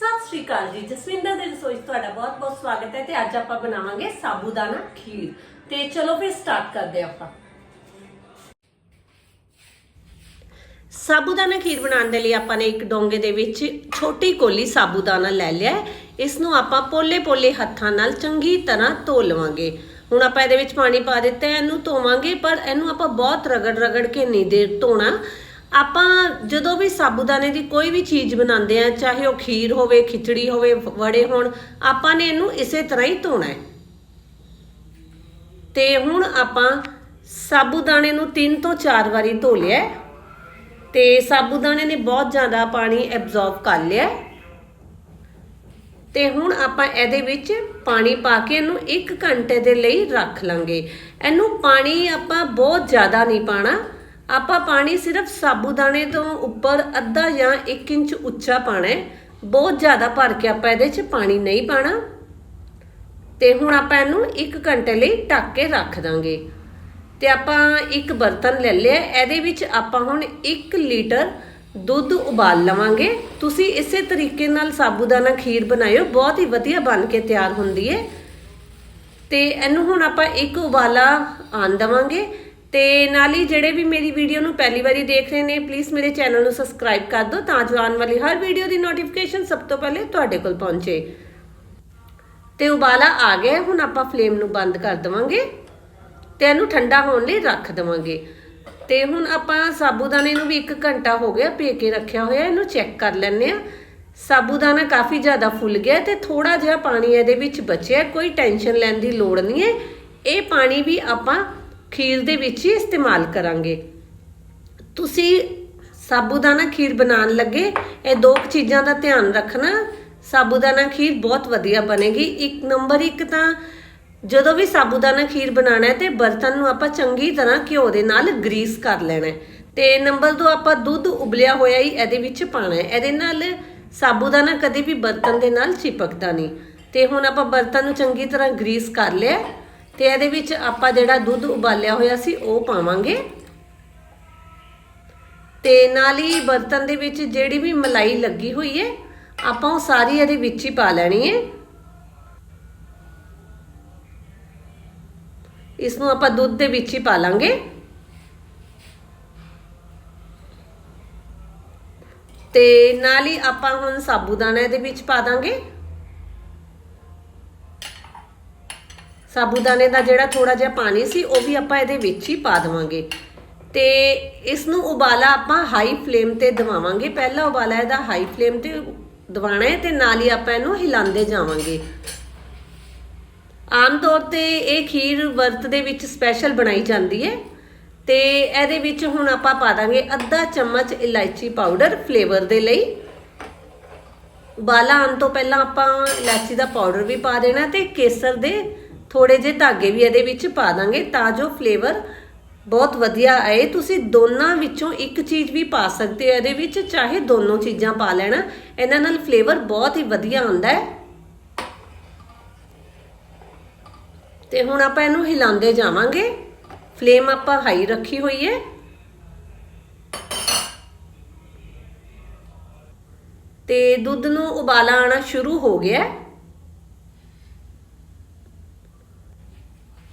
ਸਤਿ ਸ਼੍ਰੀ ਅਕਾਲ ਜੀ। ਜਸਵਿੰਦਰ ਦੇ ਰਸੋਈ 'ਚ ਤੁਹਾਡਾ ਬਹੁਤ-ਬਹੁਤ ਸਵਾਗਤ ਹੈ ਤੇ ਅੱਜ ਆਪਾਂ ਬਣਾਵਾਂਗੇ ਸਾਬੂਦਾਨਾ ਖੀਰ। ਤੇ ਚਲੋ ਫਿਰ ਸਟਾਰਟ ਕਰਦੇ ਆਪਾਂ। ਸਾਬੂਦਾਨਾ ਖੀਰ ਬਣਾਉਣ ਦੇ ਲਈ ਆਪਾਂ ਨੇ ਇੱਕ ਡੋਂਗੇ ਦੇ ਵਿੱਚ ਛੋਟੀ ਕੋਲੀ ਸਾਬੂਦਾਨਾ ਲੈ ਲਿਆ ਹੈ। ਇਸ ਨੂੰ ਆਪਾਂ ਪੋਲੇ-ਪੋਲੇ ਹੱਥਾਂ ਨਾਲ ਚੰਗੀ ਤਰ੍ਹਾਂ ਧੋ ਲਵਾਂਗੇ। ਹੁਣ ਆਪਾਂ ਇਹਦੇ ਵਿੱਚ ਪਾਣੀ ਪਾ ਦਿੱਤਾ ਹੈ, ਇਹਨੂੰ ਧੋਵਾਂਗੇ, ਪਰ ਇਹਨੂੰ ਆਪਾਂ ਬਹੁਤ ਰਗੜ-ਰਗੜ ਕੇ ਨਹੀਂ ਦੇ ਧੋਣਾ। ਆਪਾਂ ਜਦੋਂ ਵੀ ਸਾਬੂਦਾਨੇ ਦੀ ਕੋਈ ਵੀ ਚੀਜ਼ ਬਣਾਉਂਦੇ ਆ, ਚਾਹੇ ਉਹ ਖੀਰ ਹੋਵੇ, ਖਿਚੜੀ ਹੋਵੇ, ਵੜੇ ਹੋਣ, ਆਪਾਂ ਨੇ ਇਹਨੂੰ ਇਸੇ ਤਰ੍ਹਾਂ ਹੀ ਧੋਣਾ ਹੈ। ਤੇ ਹੁਣ ਆਪਾਂ ਸਾਬੂਦਾਨੇ ਨੂੰ 3 ਤੋਂ 4 ਵਾਰੀ ਧੋ ਲਿਆ ਹੈ ਤੇ ਸਾਬੂਦਾਨੇ ਨੇ ਬਹੁਤ ਜ਼ਿਆਦਾ ਪਾਣੀ ਐਬਜ਼ੌਰਬ ਕਰ ਲਿਆ ਹੈ। ਤੇ ਹੁਣ ਆਪਾਂ ਇਹਦੇ ਵਿੱਚ ਪਾਣੀ ਪਾ ਕੇ ਇਹਨੂੰ 1 ਘੰਟੇ ਦੇ ਲਈ ਰੱਖ ਲਾਂਗੇ। ਇਹਨੂੰ ਪਾਣੀ ਆਪਾਂ ਬਹੁਤ ਜ਼ਿਆਦਾ ਨਹੀਂ ਪਾਣਾ। ਆਪਾਂ ਪਾਣੀ ਸਿਰਫ ਸਾਬੂਦਾਨੇ ਤੋਂ ਉੱਪਰ ਅੱਧਾ ਜਾਂ 1 ਇੰਚ ਉੱਚਾ ਪਾਣਾ ਹੈ। ਬਹੁਤ ਜ਼ਿਆਦਾ ਭਰ ਕੇ ਆਪਾਂ ਇਹਦੇ 'ਚ ਪਾਣੀ ਨਹੀਂ ਪਾਣਾ। ਤੇ ਹੁਣ ਆਪਾਂ ਇਹਨੂੰ 1 ਘੰਟੇ ਲਈ ਢੱਕ ਕੇ ਰੱਖ ਦਾਂਗੇ। ਤੇ ਆਪਾਂ ਇੱਕ ਬਰਤਨ ਲੈ ਲਿਆ। ਇਹਦੇ ਵਿੱਚ ਆਪਾਂ ਹੁਣ 1 ਲੀਟਰ ਦੁੱਧ ਉਬਾਲ ਲਵਾਂਗੇ। ਤੁਸੀਂ ਇਸੇ ਤਰੀਕੇ ਨਾਲ ਸਾਬੂਦਾਨਾ ਖੀਰ ਬਣਾਇਓ। ਬਹੁਤ ਹੀ ਵਧੀਆ ਬਣ ਕੇ ਤਿਆਰ ਹੁੰਦੀ ਹੈ। ਤੇ ਇਹਨੂੰ ਹੁਣ ਆਪਾਂ ਇੱਕ ਉਬਾਲਾ ਆਣ ਦਵਾਂਗੇ। ਤੇ ਨਾਲ ਹੀ ਜਿਹੜੇ ਵੀ ਮੇਰੀ ਵੀਡੀਓ ਨੂੰ ਪਹਿਲੀ ਵਾਰੀ ਦੇਖ ਰਹੇ ਨੇ ਪਲੀਜ਼ ਮੇਰੇ ਚੈਨਲ ਨੂੰ ਸਬਸਕ੍ਰਾਈਬ ਕਰ ਦਿਓ ਤਾਂ ਜੋ ਆਉਣ ਵਾਲੀ ਹਰ ਵੀਡੀਓ ਦੀ ਨੋਟੀਫਿਕੇਸ਼ਨ ਸਭ ਤੋਂ ਪਹਿਲੇ ਤੁਹਾਡੇ ਕੋਲ ਪਹੁੰਚੇ। ਤੇ ਉਬਾਲਾ ਆ ਗਿਆ ਹੁਣ ਆਪਾਂ ਫਲੇਮ ਨੂੰ ਬੰਦ ਕਰ ਦਵਾਂਗੇ ਤੇ ਇਹਨੂੰ ਠੰਡਾ ਹੋਣ ਲਈ ਰੱਖ ਦਵਾਂਗੇ। ਤੇ ਹੁਣ ਆਪਾਂ ਸਾਬੂਦਾਨੇ ਨੂੰ ਵੀ 1 ਘੰਟਾ ਹੋ ਗਿਆ ਭੇ ਕੇ ਰੱਖਿਆ ਹੋਇਆ, ਇਹਨੂੰ ਚੈੱਕ ਕਰ ਲੈਂਦੇ ਆ ਸਾਬੂਦਾਨਾ ਕਾਫੀ ਜ਼ਿਆਦਾ ਫੁੱਲ ਗਿਆ ਤੇ ਥੋੜਾ ਜਿਹਾ ਪਾਣੀ ਇਹਦੇ ਵਿੱਚ ਬਚਿਆ, ਕੋਈ ਟੈਨਸ਼ਨ ਲੈਣ ਦੀ ਲੋੜ ਨਹੀਂ ਹੈ। ਇਹ ਪਾਣੀ ਵੀ ਆਪਾਂ ਖੀਰ ਦੇ ਵਿੱਚ ਹੀ ਇਸਤੇਮਾਲ ਕਰਾਂਗੇ। ਤੁਸੀਂ ਸਾਬੂਦਾਨਾ ਖੀਰ ਬਣਾਉਣ ਲੱਗੇ, ਇਹ ਦੋ ਕੁ ਚੀਜ਼ਾਂ ਦਾ ਧਿਆਨ ਰੱਖਣਾ, ਸਾਬੂਦਾਨਾ ਖੀਰ ਬਹੁਤ ਵਧੀਆ ਬਣੇਗੀ। ਇੱਕ ਨੰਬਰ ਇੱਕ ਤਾਂ ਜਦੋਂ ਵੀ ਸਾਬੂਦਾਨਾ ਖੀਰ ਬਣਾਉਣਾ ਹੈ ਤੇ ਬਰਤਨ ਨੂੰ ਆਪਾਂ ਚੰਗੀ ਤਰ੍ਹਾਂ ਘਿਓ ਦੇ ਨਾਲ ਗਰੀਸ ਕਰ ਲੈਣਾ ਹੈ। ਤੇ ਨੰਬਰ 2 ਆਪਾਂ ਦੁੱਧ ਉਬਲਿਆ ਹੋਇਆ ਹੀ ਇਹਦੇ ਵਿੱਚ ਪਾਣਾ ਹੈ। ਇਹਦੇ ਨਾਲ ਸਾਬੂਦਾਨਾ ਕਦੇ ਵੀ ਬਰਤਨ ਦੇ ਨਾਲ ਚਿਪਕਦਾ ਨਹੀਂ। ਤੇ ਹੁਣ ਆਪਾਂ ਬਰਤਨ ਨੂੰ ਚੰਗੀ ਤਰ੍ਹਾਂ ਗਰੀਸ ਕਰ ਲਿਆ। ਤੇ ਇਹਦੇ ਵਿੱਚ ਆਪਾਂ ਜਿਹੜਾ ਦੁੱਧ ਉਬਾਲਿਆ ਹੋਇਆ ਸੀ, ਉਹ ਪਾਵਾਂਗੇ। ਤੇ ਨਾਲ ਹੀ ਬਰਤਨ ਦੇ ਵਿੱਚ ਜਿਹੜੀ ਵੀ ਮਲਾਈ ਲੱਗੀ ਹੋਈ ਹੈ ਆਪਾਂ ਉਹ ਸਾਰੀ ਇਹਦੇ ਵਿੱਚ ਹੀ ਪਾ ਲੈਣੀ ਹੈ ਇਸ ਨੂੰ ਆਪਾਂ ਦੁੱਧ ਦੇ ਵਿੱਚ ਹੀ ਪਾ ਲਾਂਗੇ। ਤੇ ਨਾਲ ਹੀ ਆਪਾਂ ਹੁਣ ਸਾਬੂਦਾਨਾ ਇਹਦੇ ਵਿੱਚ ਪਾ ਦਾਂਗੇ। ਸਾਬੂਦਾਨੇ ਦਾ ਜਿਹੜਾ ਥੋੜਾ ਜਿਹਾ ਪਾਣੀ ਸੀ, ਉਹ ਵੀ ਆਪਾਂ ਇਹਦੇ ਵਿੱਚ ਹੀ ਪਾ ਦੇਵਾਂਗੇ। ਤੇ ਇਸ ਨੂੰ ਉਬਾਲਾ ਆਪਾਂ ਹਾਈ ਫਲੇਮ ਤੇ ਦਵਾਵਾਂਗੇ। ਪਹਿਲਾ ਉਬਾਲਾ ਇਹਦਾ ਹਾਈ ਫਲੇਮ ਤੇ ਦਵਾਣਾ ਹੈ ਤੇ ਨਾਲ ਹੀ ਆਪਾਂ ਇਹਨੂੰ ਹਿਲਾਉਂਦੇ ਜਾਵਾਂਗੇ। ਆਮ ਤੌਰ ਤੇ ਇਹ ਖੀਰ ਵਰਤ ਦੇ ਵਿੱਚ ਸਪੈਸ਼ਲ ਬਣਾਈ ਜਾਂਦੀ ਹੈ। ਤੇ ਇਹਦੇ ਵਿੱਚ ਹੁਣ ਆਪਾਂ ਪਾ ਦਾਂਗੇ ਅੱਧਾ ਚਮਚ ਇਲਾਇਚੀ ਪਾਊਡਰ ਫਲੇਵਰ ਦੇ ਲਈ। ਉਬਾਲਾ ਆਉਣ ਤੋਂ ਪਹਿਲਾਂ ਆਪਾਂ ਇਲਾਇਚੀ ਦਾ ਪਾਊਡਰ ਵੀ ਪਾ ਦੇਣਾ ਤੇ ਕੇਸਰ ਦੇ ਥੋੜੇ ਜਿਹੇ ਧਾਗੇ ਵੀ ਇਹਦੇ ਵਿੱਚ ਪਾ ਦਾਂਗੇ ਤਾਂ ਜੋ ਫਲੇਵਰ ਬਹੁਤ ਵਧੀਆ ਆਏ। ਤੁਸੀਂ ਦੋਨਾਂ ਵਿੱਚੋਂ ਇੱਕ ਚੀਜ਼ ਵੀ ਪਾ ਸਕਦੇ ਹੋ ਇਹਦੇ ਵਿੱਚ, ਚਾਹੇ ਦੋਨੋਂ ਚੀਜ਼ਾਂ ਪਾ ਲੈਣਾ। ਇਹਨਾਂ ਨਾਲ ਫਲੇਵਰ ਬਹੁਤ ਹੀ ਵਧੀਆ ਆਉਂਦਾ ਹੈ। ਤੇ ਹੁਣ ਆਪਾਂ ਇਹਨੂੰ ਹਿਲਾਉਂਦੇ ਜਾਵਾਂਗੇ। ਫਲੇਮ ਆਪਾਂ ਹਾਈ ਰੱਖੀ ਹੋਈ ਹੈ। ਤੇ ਦੁੱਧ ਨੂੰ ਉਬਾਲਾ ਆਣਾ ਸ਼ੁਰੂ ਹੋ ਗਿਆ ਹੈ।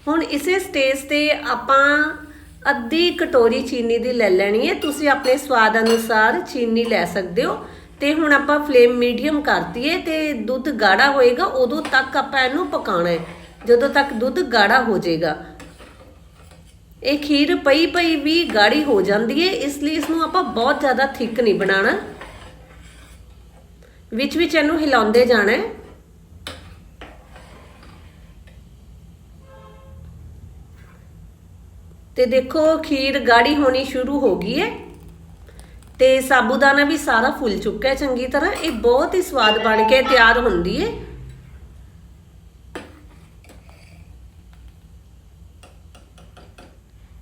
ਹੁਣ ਇਸੇ ਸਟੇਜ ਤੇ ਆਪਾਂ ਅੱਧੀ ਕਟੋਰੀ ਚੀਨੀ ਦੀ ਲੈ ਲੈਣੀ ਹੈ। ਤੁਸੀਂ ਆਪਣੇ ਸਵਾਦ ਅਨੁਸਾਰ ਚੀਨੀ ਲੈ ਸਕਦੇ ਹੋ। ਤੇ ਹੁਣ ਆਪਾਂ ਫਲੇਮ ਮੀਡੀਅਮ ਕਰਤੀ ਹੈ ਤੇ ਦੁੱਧ ਗਾੜਾ ਹੋਏਗਾ, ਉਦੋਂ ਤੱਕ ਆਪਾਂ ਇਹਨੂੰ ਪਕਾਉਣਾ ਹੈ। ਜਦੋਂ ਤੱਕ ਦੁੱਧ ਗਾੜਾ ਹੋ ਜਾਏਗਾ। ਇਹ ਖੀਰ ਪਈ ਪਈ ਵੀ ਗਾੜੀ ਹੋ ਜਾਂਦੀ ਹੈ, ਇਸ ਲਈ ਇਸ ਨੂੰ ਆਪਾਂ ਬਹੁਤ ਜ਼ਿਆਦਾ ਥਿੱਕ ਨਹੀਂ ਬਣਾਉਣਾ। ਵਿੱਚ ਵਿੱਚ ਇਹਨੂੰ ਹਿਲਾਉਂਦੇ ਜਾਣਾ ਹੈ। ਤੇ ਦੇਖੋ, ਖੀਰ ਗਾੜੀ ਹੋਣੀ ਸ਼ੁਰੂ ਹੋ ਗਈ ਹੈ। ਤੇ ਸਾਬੂਦਾਨਾ ਵੀ ਸਾਰਾ ਫੁੱਲ ਚੁੱਕਾ ਹੈ ਚੰਗੀ ਤਰ੍ਹਾਂ। ਇਹ ਬਹੁਤ ਹੀ ਸਵਾਦ ਬਣ ਕੇ ਤਿਆਰ ਹੁੰਦੀ ਹੈ।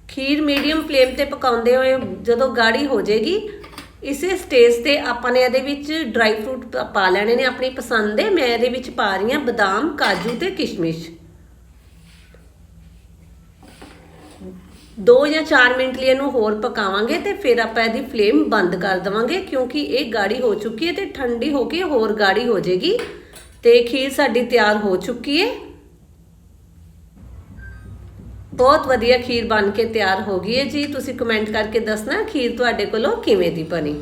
ਖੀਰ ਮੀਡੀਅਮ ਫਲੇਮ ਤੇ ਪਕਾਉਂਦੇ ਹੋਏ ਜਦੋਂ ਗਾੜੀ ਹੋ ਜਾਏਗੀ, ਇਸੇ ਸਟੇਜ ਤੇ ਆਪਾਂ ਨੇ ਇਹਦੇ ਵਿੱਚ ਡਰਾਈ ਫਰੂਟ ਪਾ ਲੈਣੇ ਨੇ ਆਪਣੀ ਪਸੰਦ ਦੇ। ਮੈਂ ਇਹਦੇ ਵਿੱਚ ਪਾ ਰਹੀ ਹਾਂ ਬਦਾਮ, ਕਾਜੂ ਤੇ ਕਿਸ਼ਮਿਸ਼। 2 ਜਾਂ 4 ਮਿੰਟ ਲਈ ਇਹਨੂੰ ਹੋਰ ਪਕਾਵਾਂਗੇ ਤੇ ਫਿਰ ਆਪਾਂ ਇਹਦੀ ਫਲੇਮ ਬੰਦ ਕਰ ਦਵਾਂਗੇ ਕਿਉਂਕਿ ਇਹ ਗਾੜੀ ਹੋ ਚੁੱਕੀ ਹੈ ਤੇ ਠੰਡੀ ਹੋ ਕੇ ਹੋਰ ਗਾੜੀ ਹੋ ਜਾਏਗੀ ਤੇ ਖੀਰ ਸਾਡੀ ਤਿਆਰ ਹੋ ਚੁੱਕੀ ਹੈ। ਬਹੁਤ ਵਧੀਆ ਖੀਰ ਬਣ ਕੇ ਤਿਆਰ ਹੋ ਗਈ ਹੈ ਜੀ। ਤੁਸੀਂ ਕਮੈਂਟ ਕਰਕੇ ਦੱਸਣਾ ਖੀਰ ਤੁਹਾਡੇ ਕੋਲੋਂ ਕਿਵੇਂ ਦੀ ਬਣੀ।